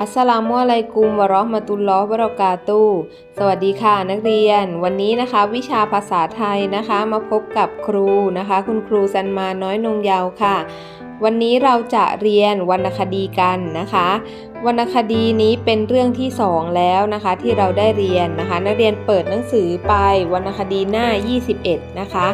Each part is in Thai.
อัสสลามุอะลัยกุมวะราะห์มะตุลลอฮ์วะเราะกาตุสวัสดีค่ะนักเรียน วันนี้นะคะ วิชาภาษาไทยนะคะ มาพบกับครูนะคะ คุณครูซันมาน้อยนงเยาวค่ะ วันนี้เราจะเรียนวรรณคดีกันนะคะ วรรณคดีนี้เป็นเรื่องที่สองแล้วนะคะที่เราได้เรียนนะคะ นักเรียนเปิดหนังสือไปวรรณคดีหน้า 21 นะคะ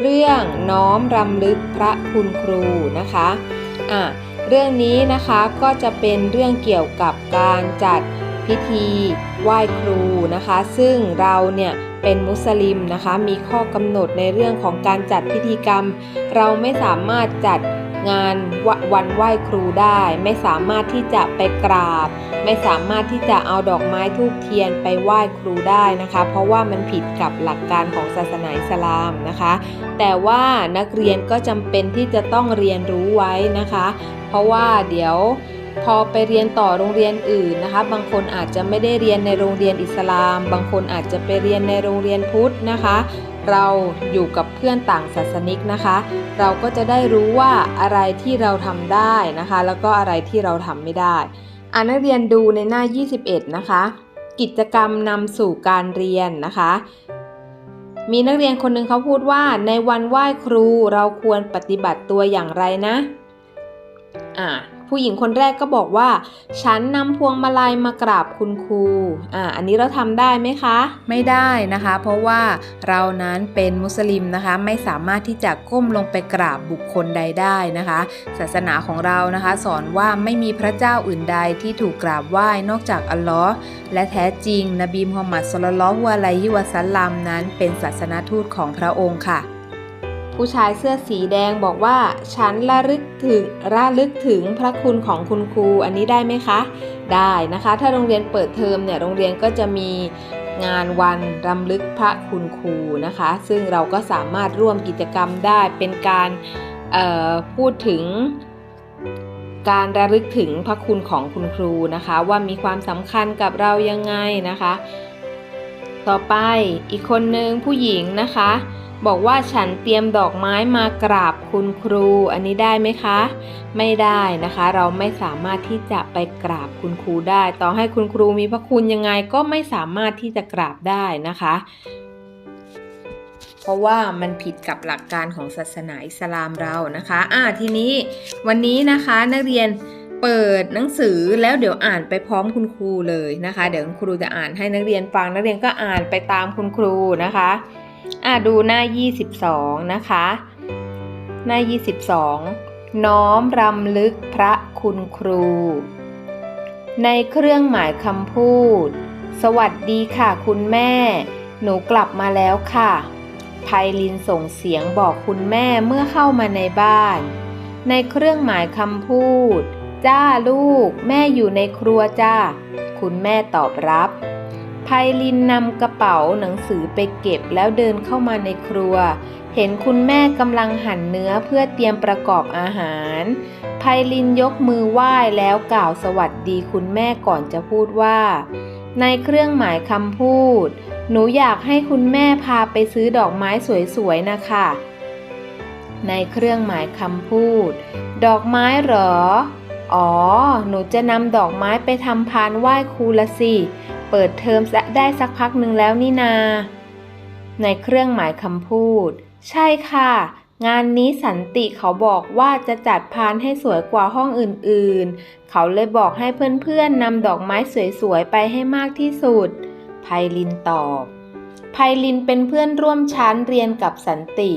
เรื่องน้อมรำลึกพระคุณครูนะคะอะ เรื่องนี้นะคะก็จะเป็นเรื่องเกี่ยวกับการจัดพิธีไหว้ครูนะคะ ซึ่งเราเนี่ยเป็นมุสลิมนะคะ มีข้อกำหนดในเรื่องของการจัดพิธีกรรม เราไม่สามารถจัดงานววันไหว้ครูได้ ไม่สามารถที่จะไปกราบ ไม่สามารถที่จะเอาดอกไม้ทูบเทียนไปไหว้ครูได้นะคะ เพราะว่ามันผิดกับหลักการของศาสนาอิสลามนะคะ แต่ว่านักเรียนก็จำเป็นที่จะต้องเรียนรู้ไว้นะคะ เพราะว่าเดี๋ยวพอไปเรียนต่อโรงเรียนอื่นนะคะ บางคนอาจจะไม่ได้เรียนในโรงเรียนอิสลาม บางคนอาจจะไปเรียนในโรงเรียนพุทธนะคะ เราอยู่กับเพื่อนต่างศาสนิกนะคะ เราก็จะได้รู้ว่าอะไรที่เราทำได้นะคะ แล้วก็อะไรที่เราทำไม่ได้อ่านักเรียนดูในหน้า 21 นะคะ กิจกรรมนำสู่การเรียนนะคะ มีนักเรียนคนหนึ่งเขาพูดว่าในวันไหว้ครูเราควรปฏิบัติตัวอย่างไรนะ อ่าผู้หญิงคนแรกก็บอกว่า ฉันนำพวงมาลัยมากราบคุณครูอ่าอันนี้เราทำได้ไหมคะ ไม่ได้นะคะ เพราะว่าเรานั้นเป็นมุสลิมนะคะ ไม่สามารถที่จะก้มลงไปกราบบุคคลใดได้นะคะ ศาสนาของเรานะคะ สอนว่าไม่มีพระเจ้าอื่นใดที่ถูกกราบไหว้นอกจากอัลลอฮ์และแท้จริง นบีมุฮัมมัดสุลลัลฮุอะลัยฮิวะซัลลัมนั้นเป็นศาสนาทูตของพระองค์ค่ะ ผู้ชายเสื้อสีแดงบอกว่า ฉันระลึกถึงระลึกถึงพระคุณของคุณครูอันนี้ได้ไหมคะ ได้นะคะ ถ้าโรงเรียนเปิดเทอมเนี่ยโรงเรียนก็จะมีงานวันรำลึกพระคุณครูนะคะ ซึ่งเราก็สามารถร่วมกิจกรรมได้เป็นการพูดถึงการระลึกถึงพระคุณของคุณครูนะคะ ว่ามีความสำคัญกับเรายังไงนะคะ ต่อไปอีกคนนึงผู้หญิงนะคะ บอกว่าฉันเตรียมดอกไม้มากราบคุณครู อันนี้ได้ไหมคะ ไม่ได้นะคะ เราไม่สามารถที่จะไปกราบคุณครูได้ ต่อให้คุณครูมีพระคุณยังไงก็ไม่สามารถที่จะกราบได้นะคะ เพราะว่ามันผิดกับหลักการของศาสนาอิสลามเรานะคะอ่าทีนี้วันนี้นะคะนักเรียนเปิดหนังสือแล้วเดี๋ยวอ่านไปพร้อมคุณครูเลยนะคะ เดี๋ยวคุณครูจะอ่านให้นักเรียนฟังนักเรียนก็อ่านไปตามคุณครูนะคะ อะดูหน้า 22 นะคะ หน้า 22 น้อมรำลึกพระคุณครู ในเครื่องหมายคำพูด สวัสดีค่ะคุณแม่ หนูกลับมาแล้วค่ะไพลินส่งเสียงบอกคุณแม่เมื่อเข้ามาในบ้าน ในเครื่องหมายคำพูด จ้าลูก แม่อยู่ในครัวจ้า คุณแม่ตอบรับ ไพลินนำกระเป๋าหนังสือไปเก็บแล้วเดินเข้ามาในครัว เห็นคุณแม่กำลังหั่นเนื้อเพื่อเตรียมประกอบอาหารไพลินยกมือไหว้แล้วกล่าวสวัสดีคุณแม่ก่อนจะพูดว่า ในเครื่องหมายคำพูด หนูอยากให้คุณแม่พาไปซื้อดอกไม้สวยๆนะคะ ในเครื่องหมายคำพูด ดอกไม้เหรอ อ๋อ หนูจะนำดอกไม้ไปทำพานไหว้ครูละสิ เปิดเทอมได้สักพักหนึ่งแล้วนี่นา ในเครื่องหมายคำพูด ใช่ค่ะ งานนี้สันติเขาบอกว่าจะจัดพานให้สวยกว่าห้องอื่นๆ เขาเลยบอกให้เพื่อนๆนำดอกไม้สวยๆ ไปให้มากที่สุด ไพลินตอบ ไพลินเป็นเพื่อนร่วมชั้นเรียนกับสันติ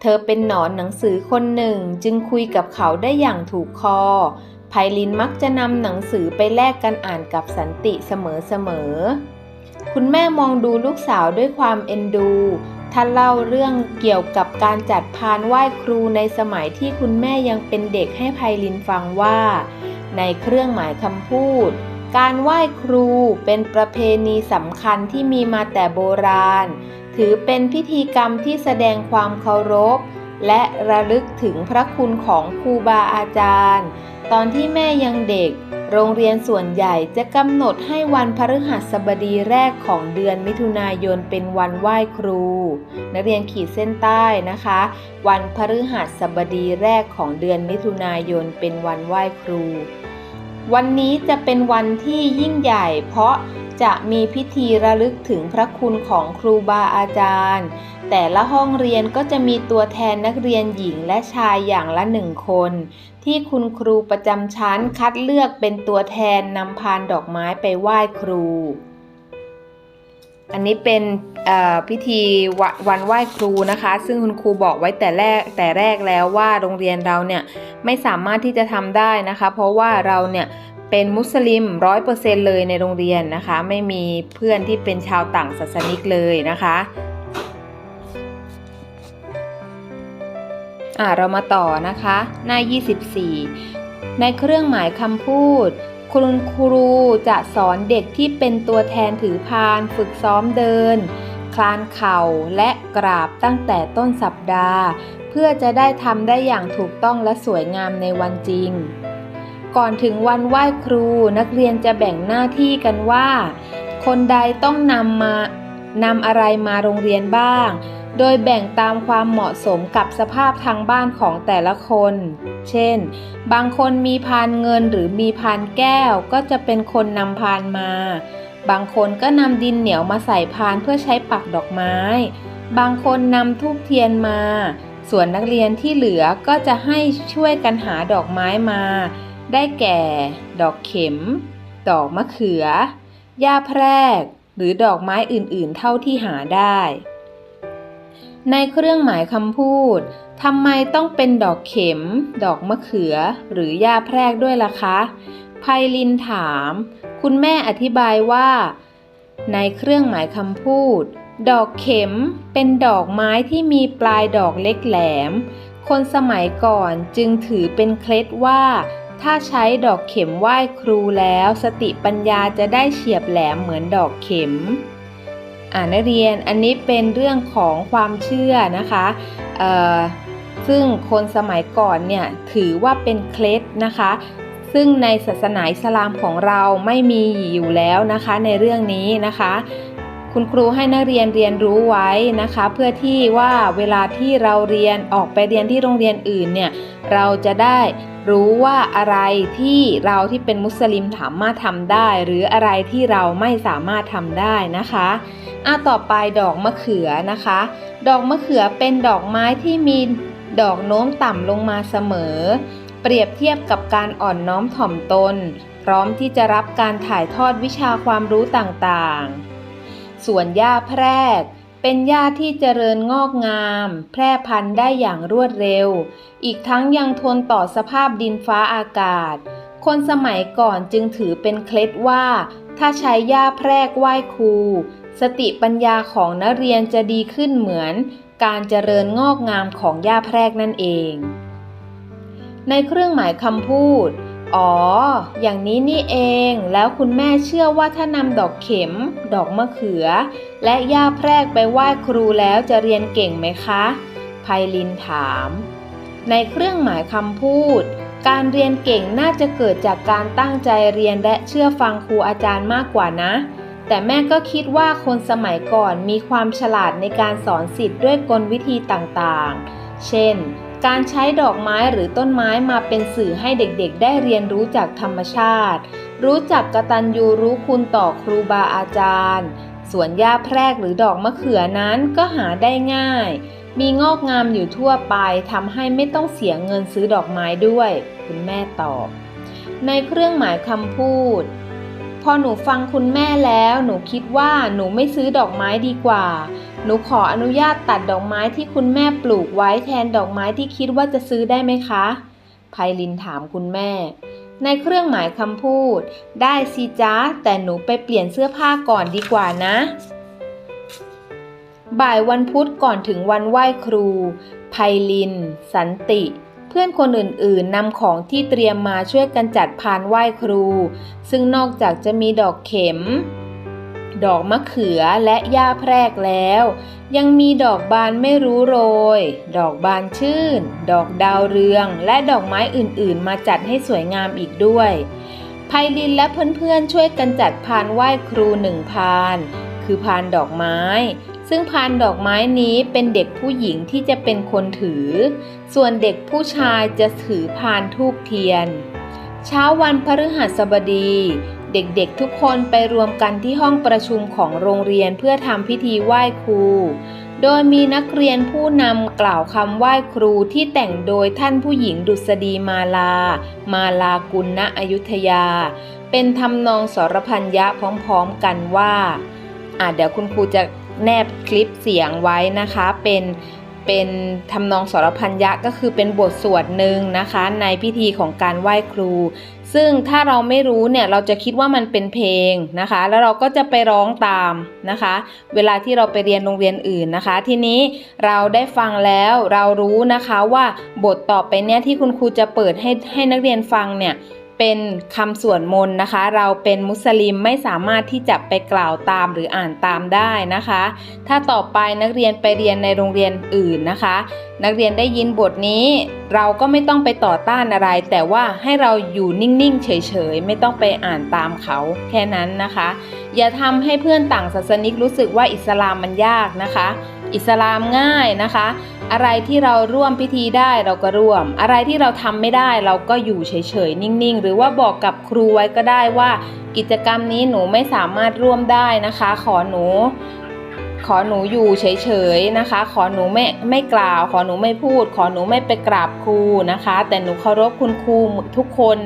เธอเป็นหนอนหนังสือคนหนึ่งจึงคุยกับเขาได้อย่างถูกคอ ไพลินมักจะนำหนังสือไปแลกกันอ่านกับสันติเสมอๆ คุณแม่มองดูลูกสาวด้วยความเอ็นดู ท่านเล่าเรื่องเกี่ยวกับการจัดพานไหว้ครูในสมัยที่คุณแม่ยังเป็นเด็กให้ไพลินฟังว่า ในเครื่องหมายคำพูด การไหว้ครูเป็นประเพณีสำคัญที่มีมาแต่โบราณ ถือเป็นพิธีกรรมที่แสดงความเคารพ และระลึกถึงพระคุณของครูบาอาจารย์ ตอนที่แม่ยังเด็ก โรงเรียนส่วนใหญ่จะกำหนดให้วันพฤหัสบดีแรกของเดือนมิถุนายนเป็นวันไหว้ครู นักเรียนขีดเส้นใต้นะคะ วันพฤหัสบดีแรกของเดือนมิถุนายนเป็นวันไหว้ครู วันนี้จะเป็นวันที่ยิ่งใหญ่เพราะ จะมีพิธีระลึกถึงพระคุณของครูบาอาจารย์ แต่ละห้องเรียนก็จะมีตัวแทนนักเรียนหญิงและชายอย่างละหนึ่งคน ที่คุณครูประจำชั้นคัดเลือกเป็นตัวแทนนำพานดอกไม้ไปไหว้ครู อันนี้เป็นพิธีววันไหว้ครูนะคะ ซึ่งคุณครูบอกไว้แต่แรกแต่แรกแล้วว่าโรงเรียนเราเนี่ยไม่สามารถที่จะทำได้นะคะ เพราะว่าเราเนี่ย เป็นมุสลิมร้อยเปอร์เซ็นเลยในโรงเรียนนะคะ ไม่มีเพื่อนที่เป็นชาวต่างศาสนิกเลยนะคะอ่าเรามาต่อนะคะหน้า 24 ในเครื่องหมายคำพูด คุณครูจะสอนเด็กที่เป็นตัวแทนถือพาน ฝึกซ้อมเดิน คลานเข่าและกราบตั้งแต่ต้นสัปดาห์ เพื่อจะได้ทำได้อย่างถูกต้องและสวยงามในวันจริง ก่อนถึงวันไหว้ครูนักเรียนจะแบ่งหน้าที่กันว่า คนใดต้องนำมานำอะไรมาโรงเรียนบ้าง โดยแบ่งตามความเหมาะสมกับสภาพทางบ้านของแต่ละคน เช่น บางคนมีพานเงินหรือมีพานแก้วก็จะเป็นคนนำพานมา บางคนก็นำดินเหนียวมาใส่พานเพื่อใช้ปักดอกไม้ บางคนนำทูบเทียนมา ส่วนนักเรียนที่เหลือก็จะให้ช่วยกันหาดอกไม้มา ได้แก่ ดอกเข็ม ดอกมะเขือ หญ้าแพรก หรือดอกไม้อื่นๆ เท่าที่หาได้ ในเครื่องหมายคำพูดทำไมต้องเป็นดอกเข็ม ดอกมะเขือ หรือหญ้าแพรกด้วยล่ะคะไพลินถาม คุณแม่อธิบายว่า ในเครื่องหมายคำพูด ดอกเข็มเป็นดอกไม้ที่มีปลายดอกเล็กแหลม คนสมัยก่อนจึงถือเป็นเคล็ดว่า ถ้าใช้ดอกเข็มไหว้ครูแล้ว สติปัญญาจะได้เฉียบแหลมเหมือนดอกเข็มอ่านักเรียนอันนี้เป็นเรื่องของความเชื่อนะคะซึ่งคนสมัยก่อนเนี่ยถือว่าเป็นเคล็ดนะคะ ซึ่งในศาสนาอิสลามของเราไม่มีอยู่แล้วนะคะในเรื่องนี้นะคะ คุณครูให้นักเรียนเรียนรู้ไว้นะคะ เพื่อที่ว่าเวลาที่เราเรียนออกไปเรียนที่โรงเรียนอื่นเนี่ยเราจะได้รู้ว่าอะไรที่เราที่เป็นมุสลิมสามารถทำได้ หรืออะไรที่เราไม่สามารถทำได้นะคะอะต่อไปดอกมะเขือนะคะ ดอกมะเขือเป็นดอกไม้ที่มีดอกโน้มต่ำลงมาเสมอ เปรียบเทียบกับการอ่อนน้อมถ่อมตน พร้อมที่จะรับการถ่ายทอดวิชาความรู้ต่างๆ ส่วนหญ้าแพรก เป็นหญ้าที่เจริญงอกงาม แพร่พันธุ์ได้อย่างรวดเร็ว อีกทั้งยังทนต่อสภาพดินฟ้าอากาศ คนสมัยก่อนจึงถือเป็นเคล็ดว่า ถ้าใช้หญ้าแพรกไหว้ครู สติปัญญาของนักเรียนจะดีขึ้นเหมือน การเจริญงอกงามของหญ้าแพรกนั่นเอง ในเครื่องหมายคำพูด อ๋อ อย่างนี้นี่เอง แล้วคุณแม่เชื่อว่าถ้านำดอกเข็ม ดอกมะเขือ และหญ้าแพรกไปไหว้ครูแล้วจะเรียนเก่งไหมคะไพลินถาม ในเครื่องหมายคำพูด การเรียนเก่งน่าจะเกิดจากการตั้งใจเรียนและเชื่อฟังครูอาจารย์มากกว่านะ แต่แม่ก็คิดว่าคนสมัยก่อนมีความฉลาดในการสอนสิทธิ์ด้วยกลวิธีต่างๆ เช่น การใช้ดอกไม้หรือต้นไม้มาเป็นสื่อให้เด็กๆ ได้เรียนรู้จากธรรมชาติ รู้จักกตัญญูรู้คุณต่อครูบาอาจารย์ สวนหญ้าแพรกหรือดอกมะเขือนั้นก็หาได้ง่าย มีงอกงามอยู่ทั่วไปทำให้ไม่ต้องเสียเงินซื้อดอกไม้ด้วย คุณแม่ตอบ ในเครื่องหมายคำพูด พอหนูฟังคุณแม่แล้ว หนูคิดว่าหนูไม่ซื้อดอกไม้ดีกว่า หนูขออนุญาตตัดดอกไม้ที่คุณแม่ปลูกไว้แทนดอกไม้ที่คิดว่าจะซื้อได้ไหมคะไพลินถามคุณแม่ ในเครื่องหมายคำพูด ได้สิจ้าแต่หนูไปเปลี่ยนเสื้อผ้าก่อนดีกว่านะ บ่ายวันพุธก่อนถึงวันไหว้ครูไพลิน สันติเพื่อนคนอื่นๆนำของที่เตรียมมาช่วยกันจัดพานไหว้ครู ซึ่งนอกจากจะมีดอกเข็ม ดอกมะเขือและหญ้าแพรกแล้ว ยังมีดอกบานไม่รู้โรย ดอกบานชื่น ดอกดาวเรือง และดอกไม้อื่นๆ มาจัดให้สวยงามอีกด้วยไพลินและเพื่อนๆช่วยกันจัดพานไหว้ครูหนึ่งพาน คือพานดอกไม้ ซึ่งพานดอกไม้นี้เป็นเด็กผู้หญิงที่จะเป็นคนถือ ส่วนเด็กผู้ชายจะถือพานทูบเทียน เช้าวันพฤหัสบดี เด็กๆ ทุกคนไปรวมกันที่ห้องประชุมของโรงเรียนเพื่อทำพิธีไหว้ครู โดยมีนักเรียนผู้นำกล่าวคำไหว้ครูที่แต่งโดยท่านผู้หญิงดุษฎีมาลา มาลากุลณอยุธยา เป็นทำนองสรพัญญะพร้อมๆกันว่า อะเดี๋ยวคุณครูจะแนบคลิปเสียงไว้นะคะเป็น เป็นทำนองสรพัญญะก็คือเป็นบทสวดหนึ่งนะคะ ในพิธีของการไหว้ครู ซึ่งถ้าเราไม่รู้เนี่ยเราจะคิดว่ามันเป็นเพลงนะคะ แล้วเราก็จะไปร้องตามนะคะ เวลาที่เราไปเรียนโรงเรียนอื่นนะคะ ทีนี้เราได้ฟังแล้วเรารู้นะคะว่าบทต่อไปเนี่ยที่คุณครูจะเปิดให้ให้นักเรียนฟังเนี่ย เป็นคำสวดมนต์นะคะ เราเป็นมุสลิมไม่สามารถที่จะไปกล่าวตามหรืออ่านตามได้นะคะ ถ้าต่อไปนักเรียนไปเรียนในโรงเรียนอื่นนะคะ นักเรียนได้ยินบทนี้ เราก็ไม่ต้องไปต่อต้านอะไร แต่ว่าให้เราอยู่นิ่งๆ เฉยๆ ไม่ต้องไปอ่านตามเขาแค่นั้นนะคะ อย่าทำให้เพื่อนต่างศาสนิกรู้สึกว่าอิสลามมันยากนะคะ อิสลามง่ายนะคะ อะไรที่เราร่วมพิธีได้เราก็ร่วม อะไรที่เราทำไม่ได้เราก็อยู่เฉยๆนิ่งๆ หรือว่าบอกกับครูไว้ก็ได้ว่า กิจกรรมนี้หนูไม่สามารถร่วมได้นะคะ ขอหนูขอหนูอยู่เฉยๆนะคะ ขอหนูไม่ไม่กล่าว ขอหนูไม่พูด ขอหนูไม่ไปกราบครูนะคะ แต่หนูเคารพคุณครูทุกคน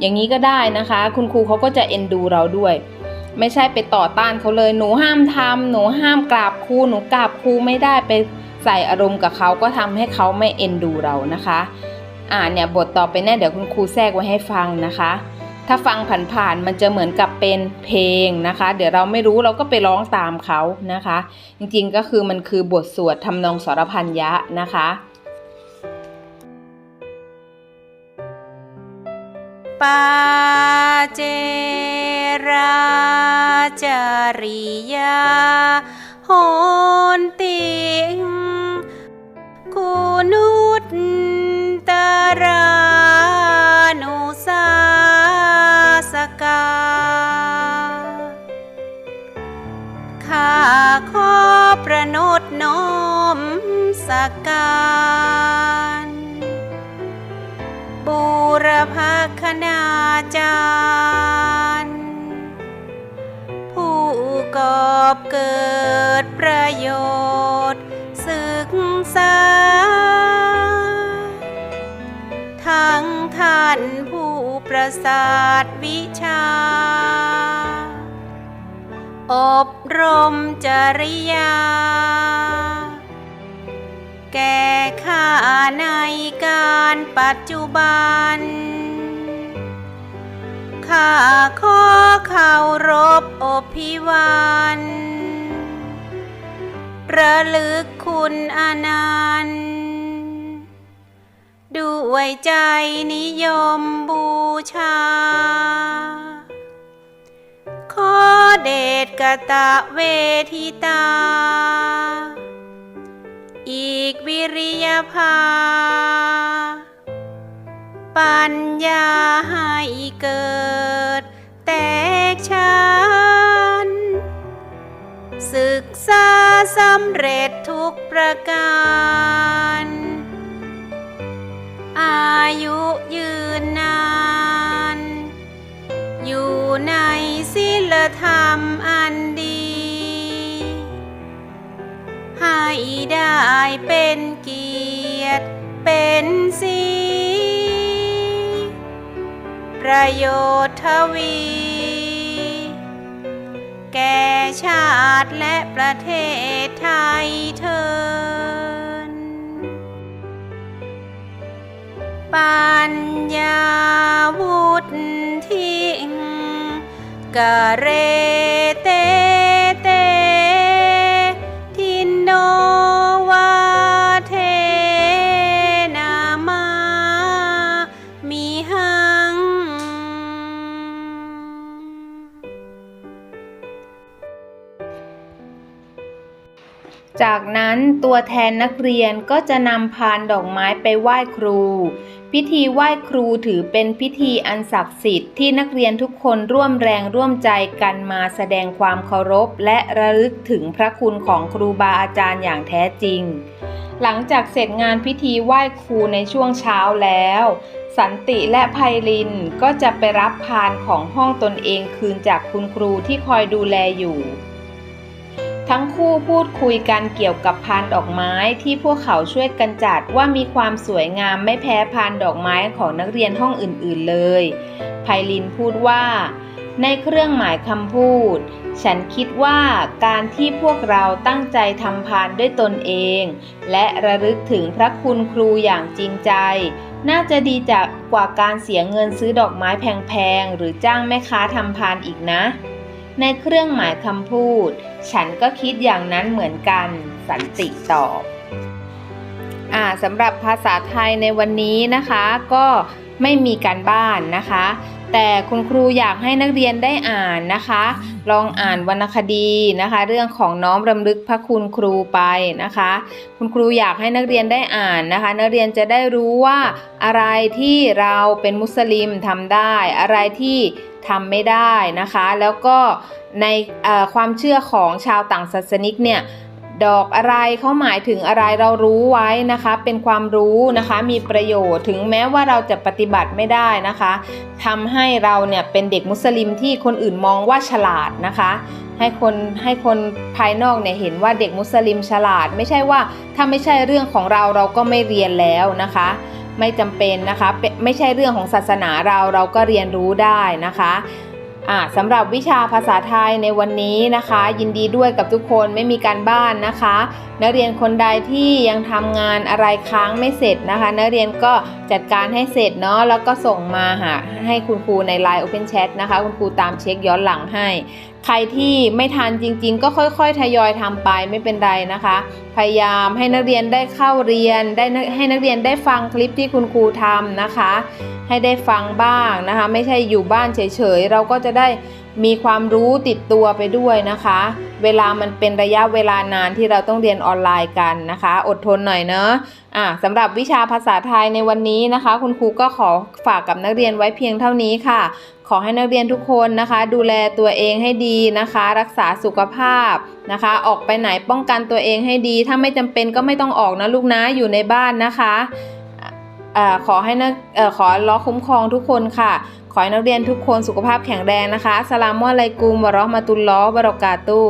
อย่างนี้ก็ได้นะคะ คุณครูเขาก็จะเอ็นดูเราด้วย ไม่ใช่ไปต่อต้านเขาเลยหนูห้ามทำหนูห้ามกราบครูหนูกราบครูไม่ได้ไปใส่อารมณ์กับเขาก็ทำให้เขาไม่เอ็นดูเรานะคะอ่าเนี่ยบทต่อไปเนี่ยเดี๋ยวคุณครูแทรกไว้ให้ฟังนะคะ ถ้าฟังผ่านๆมันจะเหมือนกับเป็นเพลงนะคะ เดี๋ยวเราไม่รู้เราก็ไปร้องตามเขานะคะ จริงๆก็คือมันคือบทสวดทำนองสรพันยะนะคะ ปาเจราจาริยาโหนติ ประสาทวิชา อบรมจริยา แก่ข้าในการปัจจุบัน ข้าขอเคารพอภิวันระลึกคุณอนันต์ด้วยใจนิยม ชา ขอเดชกตะเวทิตา อีกวิริยภา ปัญญาให้เกิด แตกชันศึกษาสำเร็จทุกประการ อายุยืนนาน อยู่ในศีลธรรมอันดี ให้ได้เป็นเกียรติเป็นสีประโยชน์ทวี แก่ชาติและประเทศไทยเทิน ปัญญาวุฒิงกะเรเต ตัวแทนนักเรียนก็จะนำพานดอกไม้ไปไหว้ครู พิธีไหว้ครูถือเป็นพิธีอันศักดิ์สิทธิ์ที่นักเรียนทุกคนร่วมแรงร่วมใจกันมาแสดงความเคารพ และระลึกถึงพระคุณของครูบาอาจารย์อย่างแท้จริง หลังจากเสร็จงานพิธีไหว้ครูในช่วงเช้าแล้ว สันติและไพลินก็จะไปรับพานของห้องตนเองคืนจากคุณครูที่คอยดูแลอยู่ ทั้งคู่พูดคุยกันเกี่ยวกับพานดอกไม้ที่พวกเขาช่วยกันจัดว่ามีความสวยงามไม่แพ้พานดอกไม้ของนักเรียนห้องอื่นๆเลย ไพลินพูดว่า ในเครื่องหมายคำพูด ฉันคิดว่าการที่พวกเราตั้งใจทำพานด้วยตนเอง และระลึกถึงพระคุณครูอย่างจริงใจ น่าจะดีจากกว่าการเสียเงินซื้อดอกไม้แพงๆหรือจ้างแม่ค้าทำพานอีกนะ ในเครื่องหมายคำพูด ฉันก็คิดอย่างนั้นเหมือนกัน สันติตอบอ่าสำหรับภาษาไทยในวันนี้นะคะก็ไม่มีการบ้านนะคะ แต่คุณครูอยากให้นักเรียนได้อ่านนะคะ ลองอ่านวรรณคดีนะคะ เรื่องของน้อมรำลึกพระคุณครูไปนะคะ คุณครูอยากให้นักเรียนได้อ่านนะคะ นักเรียนจะได้รู้ว่าอะไรที่เราเป็นมุสลิมทำได้ อะไรที่ ทำไม่ได้นะคะ แล้วก็ในความเชื่อของชาวต่างศาสนิกเนี่ยดอกอะไรเขาหมายถึงอะไรเรารู้ไว้นะคะ เป็นความรู้นะคะมีประโยชน์ถึงแม้ว่าเราจะปฏิบัติไม่ได้นะคะทำให้เราเนี่ยเป็นเด็กมุสลิมที่คนอื่นมองว่าฉลาดนะคะ ให้คนให้คนภายนอกเนี่ยเห็นว่าเด็กมุสลิมฉลาด ไม่ใช่ว่าถ้าไม่ใช่เรื่องของเราเราก็ไม่เรียนแล้วนะคะ ไม่จำเป็นนะคะเป็ไม่ใช่เรื่องของศาสนาเราเราก็เรียนรู้ได้นะคะอ่าสำหรับวิชาภาษาไทยในวันนี้นะคะ ยินดีด้วยกับทุกคนไม่มีการบ้านนะคะ นักเรียนคนใดที่ยังทำงานอะไรค้างไม่เสร็จนะคะ นักเรียนก็จัดการให้เสร็จเนาะแล้วก็ส่งมาหาให้คุณครูใน Line Open Chat นะคะ คุณครูตามเช็คย้อนหลังให้ ใครที่ไม่ทานจริง ๆ ก็ค่อย ๆ ทยอยทำไปไม่เป็นไรนะคะ พยายามให้นักเรียนได้เข้าเรียน ได้นักให้นักเรียนได้ฟังคลิปที่คุณครูทำนะคะ ให้ได้ฟังบ้างนะคะ ไม่ใช่อยู่บ้านเฉยๆ เราก็จะได้ มีความรู้ติดตัวไปด้วยนะคะ เวลามันเป็นระยะเวลานานที่เราต้องเรียนออนไลน์กันนะคะ อดทนหน่อยเนอะอะสำหรับวิชาภาษาไทยในวันนี้นะคะ คุณครูก็ขอฝากกับนักเรียนไว้เพียงเท่านี้ค่ะ ขอให้นักเรียนทุกคนนะคะ ดูแลตัวเองให้ดีนะคะ รักษาสุขภาพนะคะ ออกไปไหนป้องกันตัวเองให้ดี ถ้าไม่จำเป็นก็ไม่ต้องออกนะลูกนะอยู่ในบ้านนะคะอ่าขอให้นักขอล้อคุ้มครองทุกคนค่ะ ขอให้นักเรียนทุกคนสุขภาพแข็งแรงนะคะสลามอไลัยกุมวะรอมาตุลลอวะบรอกาตู้